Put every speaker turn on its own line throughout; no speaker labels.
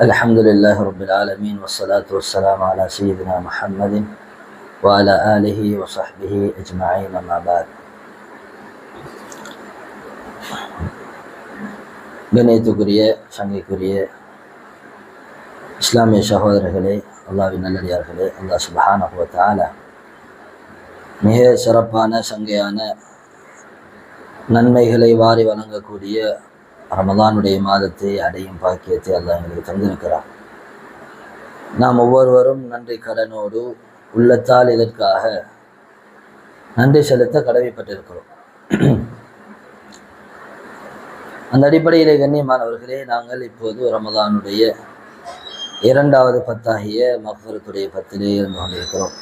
الحمد لله رب العالمين والصلاة والسلام على سيدنا محمد وعلى آله وصحبه أجمعين أما بعد கணியத்துக்குரிய சங்கைக்குரிய இஸ்லாமிய சகோதரர்களே அல்லாவின் நல்லடியார்களே அல்லாஹ் சுபஹானஹு வ தஆலா மிக சிறப்பான சங்கையான நன்மைகளை வாரி வழங்கக்கூடிய ரமதானுடைய மாதத்தை அடையும் பாக்கியத்தை அல்லாஹ் எங்களுக்கு தந்திருக்கிறார். நாம் ஒவ்வொருவரும் நன்றி கடனோடு உள்ளத்தால் இதற்காக நன்றி செலுத்த கடமைப்பட்டிருக்கிறோம். அந்த அடிப்படையிலே கண்ணியமானவர்களே நாங்கள் இப்போது ரமதானுடைய இரண்டாவது பத்தாகிய மஃபரத்துடைய பத்திலே இருந்து கொண்டிருக்கிறோம்.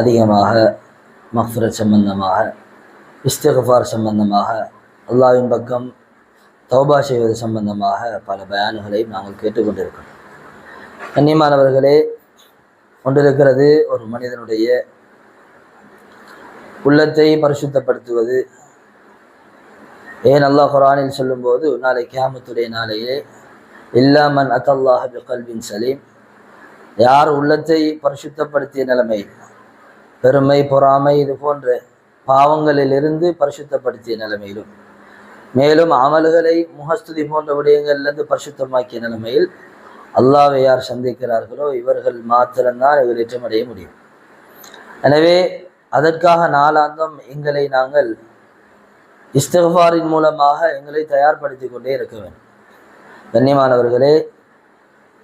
அதிகமாக மஃபரத் சம்பந்தமாக இஸ்திகஃபார் சம்பந்தமாக அல்லாவின் பக்கம் தௌபா செய்வது சம்பந்தமாக பல பயான்களை நாங்கள் கேட்டுக்கொண்டிருக்கிறோம். கண்ணியமானவர்களே கொண்டிருக்கிறது ஒரு மனிதனுடைய உள்ளத்தை பரிசுத்தப்படுத்துவது. ஏன் அல்லாஹ் குரானில் சொல்லும்போது நாளை கியாமத்துடைய நாளையே இல்லாமன் அத்தல்லாஹ் கல்வின் சலீம். யார் உள்ளத்தை பரிசுத்தப்படுத்திய நிலைமை பெருமை பொறாமை இது போன்ற பாவங்களிலிருந்து பரிசுத்தப்படுத்திய நிலைமையிலும் மேலும் அமல்களை முகஸ்துதி போன்ற விடயங்கள்லேருந்து பரிசுத்தமாக்கிய நிலைமையில் அல்லாவை யார் சந்திக்கிறார்களோ இவர்கள் மாத்திரம்தான் இவரேற்றமடைய முடியும். எனவே அதற்காக நாளாந்தம் எங்களை நாங்கள் இஸ்தஃபாரின் மூலமாக எங்களை தயார்படுத்தி கொண்டே இருக்க வேண்டும். கண்ணியமானவர்களே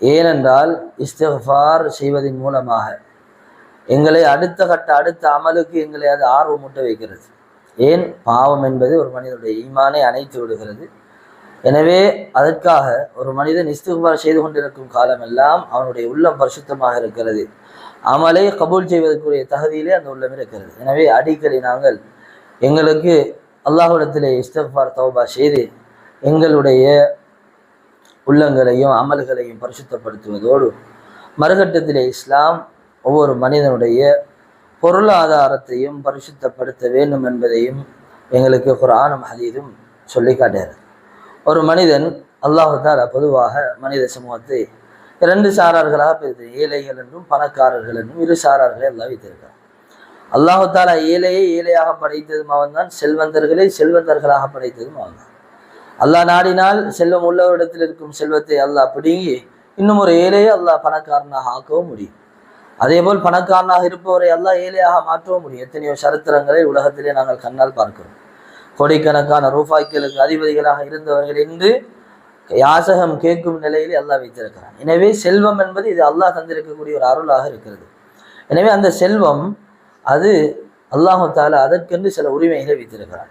ஏனென்றால் இஸ்தஃபார் செய்வதன் மூலமாக எங்களை அடுத்த கட்ட அடுத்த அமலுக்கு எங்களை அது ஆர்வமூட்ட வைக்கிறது. ஏன் பாவம் என்பது ஒரு மனிதனுடைய ஈமானை அணைத்து விடுகிறது? எனவே அதற்காக ஒரு மனிதன் இஸ்திஃபார் செய்து கொண்டிருக்கும் காலமெல்லாம் அவனுடைய உள்ளம் பரிசுத்தமாக இருக்கிறது. அமலை கபூல் செய்வதற்குரிய தகுதியிலே அந்த உள்ளம் இருக்கிறது. எனவே அடிக்கடி நாங்கள் எங்களுக்கு அல்லாஹுடத்திலே இஸ்தஃபார் தௌபா செய்து எங்களுடைய உள்ளங்களையும் அமல்களையும் பரிசுத்தப்படுத்துவதோடு மறுகட்டத்திலே இஸ்லாம் ஒவ்வொரு மனிதனுடைய பொருளாதாரத்தையும் பரிசுத்தப்படுத்த வேண்டும் என்பதையும் எங்களுக்கு குரானும் ஹதீதும் சொல்லி காட்டுகிறது ஒரு மனிதன் அல்லாஹால பொதுவாக மனித சமூகத்தை இரண்டு சாரார்களாக பிரித்து ஏழைகள் என்றும் பணக்காரர்கள் என்றும் இரு சாரார்களை எல்லாம் வைத்திருக்கிறார் அல்லாஹு தாலா ஏழையை ஏழையாக படைத்ததும் அவன் தான் செல்வந்தர்களை செல்வந்தர்களாக படைத்ததும் அவன் தான் அல்லாஹ் நாடினால் செல்வம் உள்ளவரிடத்தில் இருக்கும் செல்வத்தை அல்லாஹ் பிடுங்கி இன்னும் ஒரு ஏழையை அல்லாஹ் பணக்காரனாக ஆக்கவும் முடியும். அதே போல் பணக்காரனாக இருப்பவரை எல்லாம் ஏழையாக மாற்றவும் முடியும். எத்தனையோ சரித்திரங்களை உலகத்திலே நாங்கள் கண்ணால் பார்க்கிறோம். கோடிக்கணக்கான ரூபாய்களுக்கு அதிபதிகளாக இருந்தவர்கள் என்று யாசகம் கேட்கும் நிலையில் அல்லாஹ் வைத்திருக்கிறான். எனவே செல்வம் என்பது இது அல்லாஹ் தந்திருக்கக்கூடிய ஒரு அருளாக இருக்கிறது. எனவே அந்த செல்வம் அது அல்லாஹு தாலா அதற்கென்று சில உரிமைகளை வைத்திருக்கிறான்.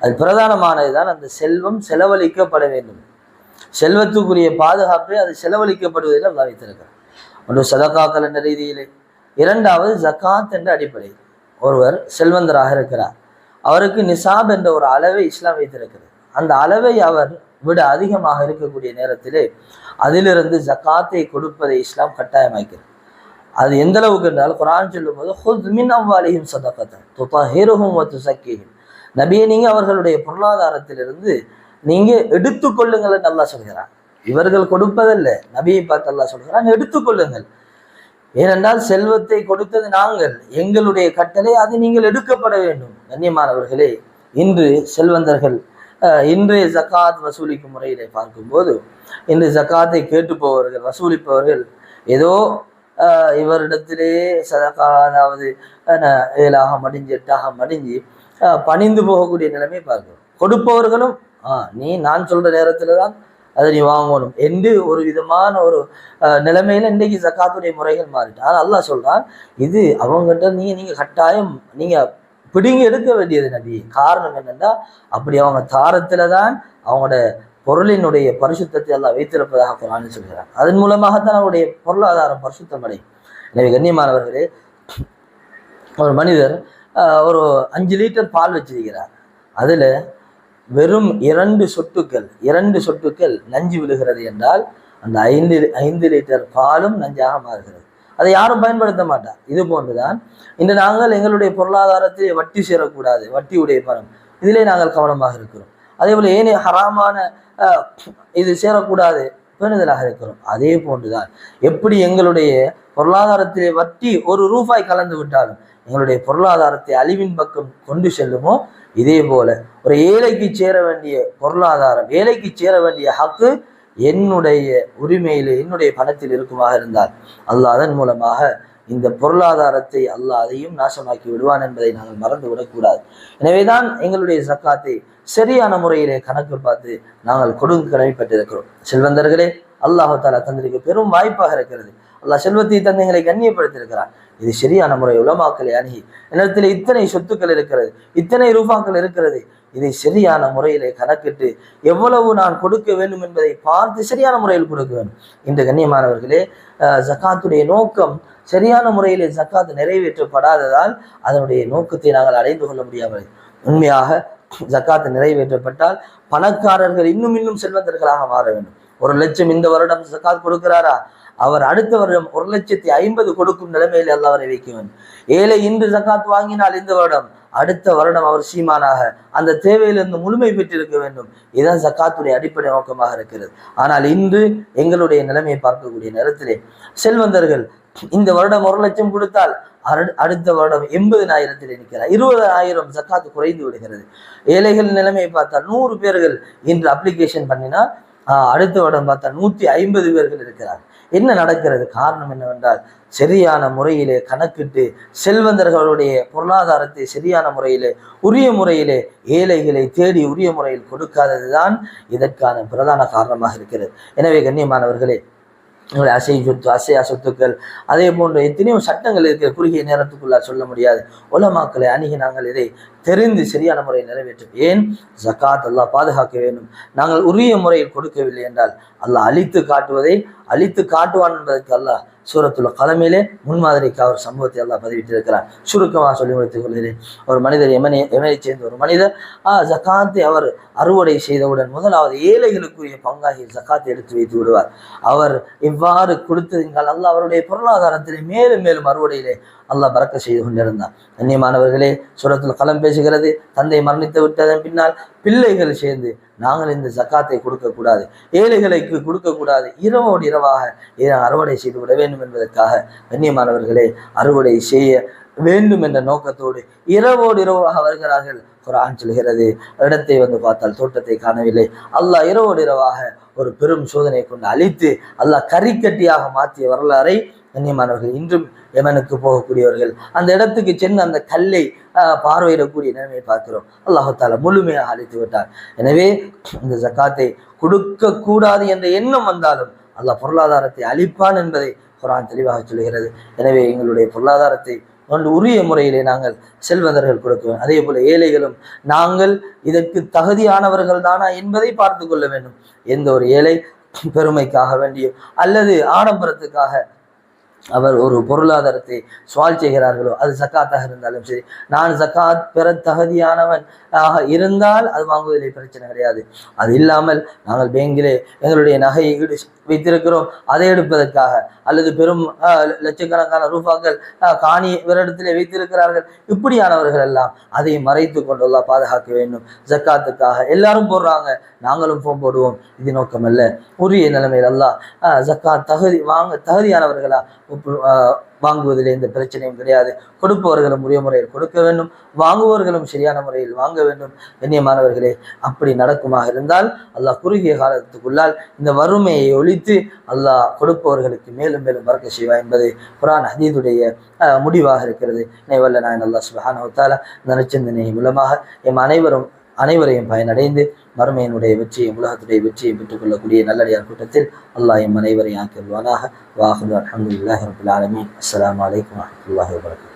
அது பிரதானமானது தான் அந்த செல்வம் செலவழிக்கப்பட வேண்டும். செல்வத்துக்குரிய பாதுகாப்பை அது செலவழிக்கப்படுவதில் அல்லாஹ் வைத்திருக்கிறான். ஒன்று சதகாக்கள் என்ற ரீதியிலே. இரண்டாவது ஜக்காத் என்ற அடிப்படையில் ஒருவர் செல்வந்தராக இருக்கிறார். அவருக்கு நிசாப் என்ற ஒரு அளவை இஸ்லாம் வைத்திருக்கிறது. அந்த அளவை அவர் விட அதிகமாக இருக்கக்கூடிய நேரத்திலே அதிலிருந்து ஜக்காத்தை கொடுப்பதை இஸ்லாம் கட்டாயமாக்கிறது. அது எந்த அளவுக்கு என்றால் குரான் சொல்லும் போது ஹுத் மின் அவ்வாலியும் சதக்கத்தன் துதாஹிருஹும் துசக்கிஹிம். நபியை நீங்க அவர்களுடைய பொருளாதாரத்திலிருந்து நீங்க எடுத்துக்கொள்ளுங்கள் நல்லா சொல்கிறான். இவர்கள் கொடுப்பதல்ல. நபியை பார்த்து அல்லா சொல்கிறான் எடுத்துக்கொள்ளுங்கள் ஏனென்றால் செல்வத்தை கொடுத்தது நாங்கள். எங்களுடைய கட்டளை அது நீங்கள் எடுக்கப்பட வேண்டும். கண்ணியமானவர்களே இன்று செல்வந்தர்கள் இன்றைய ஜக்காத் வசூலிக்கும் முறையிலே பார்க்கும்போது இன்று ஜக்காத்தை கேட்டு போவர்கள் வசூலிப்பவர்கள் ஏதோ இவரிடத்திலே சதக்கா அதாவது ஏழாக மடிஞ்சு எட்டாக மடிஞ்சு பணிந்து போகக்கூடிய நிலைமை பார்க்கிறோம். கொடுப்பவர்களும் ஆ நீ நான் சொல்ற நேரத்துல தான் அதை நீ வாங்கணும் என்று ஒரு விதமான ஒரு நிலைமையில இன்றைக்கு ஜக்காத்துடைய முறைகள் மாறிட்டு. ஆனால் அல்லாஹ் சொல்றான் இது அவங்ககிட்ட நீங்க நீங்க கட்டாயம் நீங்க பிடுங்கி எடுக்க வேண்டியது நபி. காரணம் என்னன்னா அப்படி அவங்க தாரத்துல தான் அவங்களோட பொருளினுடைய பரிசுத்தத்தை எல்லாம் வைத்திருப்பதாக குரான் சொல்கிறார் அதன் மூலமாகத்தான் அவருடைய பொருளாதாரம் பரிசுத்தம் அடையும். எனவே கண்ணியமானவர்களே ஒரு மனிதர் ஒரு அஞ்சு லிட்டர் பால் வச்சிருக்கிறார். அதுல வெறும் இரண்டு சொட்டுக்கள் இரண்டு சொட்டுக்கள் நஞ்சு விழுகிறது என்றால் அந்த ஐந்து ஐந்து லிட்டர் பாலும் நஞ்சாக மாறுகிறது. அதை யாரும் பயன்படுத்த மாட்டார். இது போன்றுதான். இன்று நாங்கள் எங்களுடைய பொருளாதாரத்தில் வட்டி சேரக்கூடாது வட்டி உடைய பணம். இதிலே நாங்கள் கவனமாக இருக்கிறோம். அதே போல ஏனே ஹராமான இது சேரக்கூடாது பேணுதலாக இருக்கிறோம். அதே போன்றுதான். எப்படி எங்களுடைய பொருளாதாரத்திலே வட்டி ஒரு ரூபாய் கலந்து விட்டாலும் எங்களுடைய பொருளாதாரத்தை அழிவின் பக்கம் கொண்டு செல்லுமோ இதே போல ஒரு ஏழைக்கு சேர வேண்டிய பொருளாதாரம் ஏழைக்கு சேர வேண்டிய ஹக்கு என்னுடைய உரிமையிலே என்னுடைய பணத்தில் இருக்குமாக இருந்தால் அல்லாஹ் அதன் மூலமாக இந்த பொருளாதாரத்தை அல்லாஹ் அதையும் நாசமாக்கி விடுவான் என்பதை நாங்கள் மறந்து விடக்கூடாது எனவேதான் எங்களுடைய சக்காத்தை சரியான முறையிலே கணக்கு பார்த்து நாங்கள் கொடுங்க கடமைப்பட்டிருக்கிறோம் செல்வந்தர்களே அல்லாஹால தாலா தந்திருக்க பெரும் வாய்ப்பாக இருக்கிறது. அல்லா செல்வத்தை தந்தைகளை கண்ணியப்படுத்தியிருக்கிறார். இது சரியான முறை உலமாக்களை அணுகி என்னிடத்தில் இத்தனை சொத்துக்கள் இருக்கிறது இத்தனை ரூபாக்கள் இருக்கிறது. இதை சரியான முறையிலே கணக்கிட்டு எவ்வளவு நான் கொடுக்க வேண்டும் என்பதை பார்த்து சரியான முறையில் கொடுக்க வேண்டும். இந்த கண்ணியமானவர்களே ஜக்காத்துடைய நோக்கம் சரியான முறையிலே ஜக்காத்து நிறைவேற்றப்படாததால் அதனுடைய நோக்கத்தை நாங்கள் அடைந்து கொள்ள முடியாமல் உண்மையாக ஜக்காத்து நிறைவேற்றப்பட்டால் பணக்காரர்கள் இன்னும் இன்னும் செல்வந்தர்களாக மாற வேண்டும். ஒரு லட்சம் இந்த வருடம் ஜக்காத் கொடுக்கிறாரா? அவர் அடுத்த வருடம் ஒரு லட்சத்தி ஐம்பது கொடுக்கும் நிலைமையில் அல்ல அவரை வைக்க வேண்டும். ஏழை இன்று ஜக்காத் வாங்கினால் இந்த வருடம் அடுத்த வருடம் அவர் சீமானாக அந்த தேவையிலிருந்து முழுமை பெற்றிருக்க வேண்டும். இதுதான் ஜக்காத்துடைய அடிப்படை நோக்கமாக இருக்கிறது. ஆனால் இன்று எங்களுடைய நிலைமையை பார்க்கக்கூடிய நேரத்திலே செல்வந்தர்கள் இந்த வருடம் ஒரு லட்சம் கொடுத்தால் அடுத்த வருடம் எண்பதினாயிரத்தில் இருக்கிறார் இருபது ஆயிரம் ஜக்காத்து குறைந்து விடுகிறது. ஏழைகள் நிலைமையை பார்த்தால் நூறு பேர்கள் இன்று அப்ளிகேஷன் பண்ணினால் அடுத்த வருடம் பார்த்தா நூற்றி ஐம்பது பேர்கள் இருக்கிறார் என்ன நடக்கிறது? காரணம் என்னவென்றால் சரியான முறையிலே கணக்கிட்டு செல்வந்தர்களுடைய பொருளாதாரத்தை சரியான முறையிலே உரிய முறையிலே ஏழைகளை தேடி உரிய முறையில் கொடுக்காததுதான் இதற்கான பிரதான காரணமாக இருக்கிறது. எனவே கண்ணியமானவர்களே எங்களுடைய அசை சொத்து அசையா சொத்துக்கள் அதே போன்ற எத்தனையோ சட்டங்கள் இருக்கிற குறுகிய நேரத்துக்குள்ளே சொல்ல முடியாது. உலமாக்களை அணுகி நாங்கள் இதை தெரிந்து சரியான முறையை நிறைவேற்றும் ஏன்? ஜக்காத் அல்லாஹ் பாதுகாக்க வேண்டும். நாங்கள் உரிய முறையில் கொடுக்கவில்லை என்றால் அல்லாஹ் அழித்து காட்டுவதை அழித்து காட்டுவான் என்பதற்கு அல்லாஹ் சூரத்துள்ள கலமையிலே முன்மாதிரிக்கு அவர் சம்பவத்தை எல்லாம் பதிவிட்டிருக்கிறார் சுருக்கமாக சொல்லி முடித்துக் கொள்கிறேன். ஒரு மனிதர் எமனை எமனை சேர்ந்த ஒரு மனிதர் ஆ ஜக்காத்தை அவர் அறுவடை செய்தவுடன் முதலாவது ஏழைகளுக்குரிய பங்காகி ஜக்காத்தை எடுத்து வைத்து விடுவார். அவர் இவ்வாறு கொடுத்ததினால் அல்ல அவருடைய பொருளாதாரத்திலே மேலும் மேலும் அறுவடையிலே அல்லாஹ் பறக்க செய்து கொண்டிருந்தார் கண்ணியமானவர்களே சுரத்தில் களம் பேசுகிறது. தந்தை மரணித்து விட்டதன் பின்னால் பிள்ளைகள் சேர்ந்து நாங்கள் இந்த ஜக்காத்தை கொடுக்கக்கூடாது ஏழைகளுக்கு கொடுக்கக்கூடாது இரவோடு இரவாக இதை அறுவடை செய்து விட வேண்டும் என்பதற்காக கண்ணியமானவர்களே அறுவடை செய்ய வேண்டும் என்ற நோக்கத்தோடு இரவோடு இரவாக வருகிறார்கள். குரான் சொல்கிறது இடத்தை வந்து பார்த்தால் தோட்டத்தை காணவில்லை. அல்லாஹ் இரவோடு இரவாக ஒரு பெரும் சோதனை கொண்டு அழித்து அல்லாஹ் கறிக்கட்டியாக மாற்றிய வரலாறை கண்ணியமானவர்கள் இன்றும் எமனுக்கு போகக்கூடியவர்கள். அந்த இடத்துக்கு சென்று அந்த கல்லை பார்வையிடக்கூடிய நிலைமையை பார்க்கிறோம். அல்லாஹால முழுமையாக அழித்து விட்டார் எனவே இந்த ஜக்காத்தை கொடுக்க கூடாது என்ற எண்ணம் வந்தாலும் அல்லாஹ் பொருளாதாரத்தை அழிப்பான் என்பதை குரான் தெளிவாக சொல்கிறது எனவே எங்களுடைய பொருளாதாரத்தை ஒன்று உரிய முறையிலே நாங்கள் செல்வந்தர்கள் கொடுக்க அதே போல ஏழைகளும் நாங்கள் இதற்கு தகுதியானவர்கள் தானா என்பதை பார்த்து கொள்ள வேண்டும். எந்த ஒரு ஏழை பெருமைக்காக வேண்டியோ அல்லது ஆடம்பரத்துக்காக அவர் ஒரு பொருளாதாரத்தை சுவால் செய்கிறார்களோ அது சக்காத்தாக இருந்தாலும் சரி. நான் சக்காத் பெற தகுதியானவன் ஆக இருந்தால் அது வாங்குவதிலே பிரச்சனை கிடையாது. அது இல்லாமல் நாங்கள் பேங்கிலே எங்களுடைய நகையை ஈடு வைத்திருக்கிறோம். அதை எடுப்பதற்காக அல்லது பெரும் லட்சக்கணக்கான ரூபாக்கள் காணி வேறிடத்திலே வைத்திருக்கிறார்கள். இப்படியானவர்கள் எல்லாம் அதை மறைத்து கொண்டுள்ள பாதுகாக்க வேண்டும். ஜக்காத்துக்காக எல்லாரும் போடுறாங்க. நாங்களும் போன் போடுவோம். இது நோக்கமல்ல. உரிய நிலைமையில் எல்லாம் ஜக்காத் தகுதி வாங்க தகுதியானவர்களா வாங்குவதில் எந்த பிரச்சனையும் கிடையாது. கொடுப்பவர்களும் உரிய முறையில் கொடுக்க வேண்டும். வாங்குவவர்களும் சரியான முறையில் வாங்க வேண்டும். கண்ணியமானவர்களே அப்படி நடக்குமாக இருந்தால் அல்லாஹ் குறுகிய காலத்துக்குள்ளால் இந்த வறுமையை ஒழித்து அல்லாஹ் கொடுப்பவர்களுக்கு மேலும் மேலும் பறக்க செய்வா என்பது குரான் ஹதீதுடைய முடிவாக இருக்கிறது. நைவல்ல நான் அல்லா சுபஹானவத்தால இந்த மூலமாக எம் அனைவரும் அனைவரையும் பயனடைந்து மறுமையினுடைய வெற்றியை உலகத்துடைய வெற்றியை பெற்றுக்கொள்ளக்கூடிய நல்லடியார் கூட்டத்தில் அல்லாஹ் எம் அனைவரையும் ஆக்கிடுவானாக வாஹு அலமதுல்லாஹி ரபுல் ஆலமீன். அஸ்லாம் வலைக்கம் வரமத்துல்லாஹி வரகாத்